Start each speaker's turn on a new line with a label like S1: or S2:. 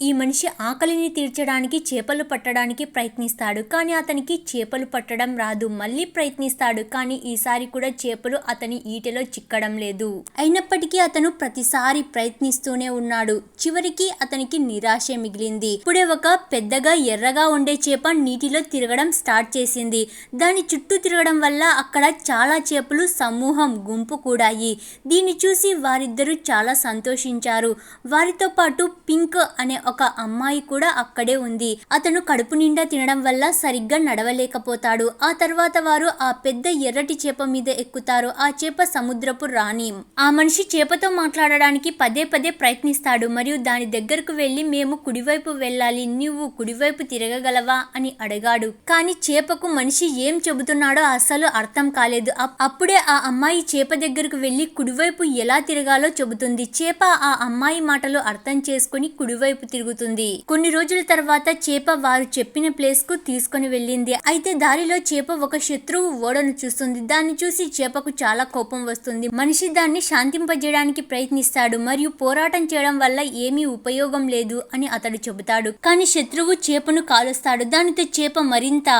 S1: ఈ మనిషి ఆకలిని తీర్చడానికి చేపలు పట్టడానికి ప్రయత్నిస్తాడు కానీ అతనికి చేపలు పట్టడం రాదు. మళ్ళీ ప్రయత్నిస్తాడు కానీ ఈసారి కూడా చేపలు అతని ఈటెలో చిక్కడం లేదు. అయినప్పటికీ అతను ప్రతిసారి ప్రయత్నిస్తూనే ఉన్నాడు. చివరికి అతనికి నిరాశ మిగిలింది. ఇప్పుడే ఒక పెద్దగా ఎర్రగా ఉండే చేప నీటిలో తిరగడం స్టార్ట్ చేసింది. దాని చుట్టూ తిరగడం వల్ల అక్కడ చాలా చేపలు సమూహం గుంపు కూడాయి. దీన్ని చూసి వారిద్దరూ చాలా సంతోషించారు. వారితో పాటు పింక్ అనే ఒక అమ్మాయి కూడా అక్కడే ఉంది. అతను కడుపు నిండా తినడం వల్ల సరిగ్గా నడవలేకపోతాడు. ఆ తర్వాత వారు ఆ పెద్ద ఎర్రటి చేప మీద ఎక్కుతారు. ఆ చేప సముద్రపు రాణి. ఆ మనిషి చేపతో మాట్లాడడానికి పదే పదే ప్రయత్నిస్తాడు. మరియు దాని దగ్గరకు వెళ్ళి మేము కుడివైపు వెళ్ళాలి. నువ్వు కుడివైపు తిరగగలవా? అని అడగాడు. కానీ చేపకు మనిషి ఏం చెబుతున్నాడో అసలు అర్థం కాలేదు. అప్- అప్పుడే ఆ అమ్మాయి చేప దగ్గరకు వెళ్ళి కుడివైపు ఎలా తిరగాలో చెబుతుంది. చేప ఆ అమ్మాయి మాటలు అర్థం చేసుకుని కుడివైపు తిరుగుతుంది. కొన్ని రోజుల తర్వాత చేప వారు చెప్పిన ప్లేస్కు తీసుకుని వెళ్ళింది. అయితే దారిలో చేప ఒక శత్రువు ఓడను చూస్తుంది. దాన్ని చూసి చేపకు చాలా కోపం వస్తుంది. మనిషి దాన్ని శాంతింపజేయడానికి ప్రయత్నిస్తాడు మరియు పోరాటం చేయడం వల్ల ఏమీ ఉపయోగం లేదు అని అతడు చెబుతాడు. కానీ శత్రువు చేపను కాలుస్తాడు. దానితో చేప మరింత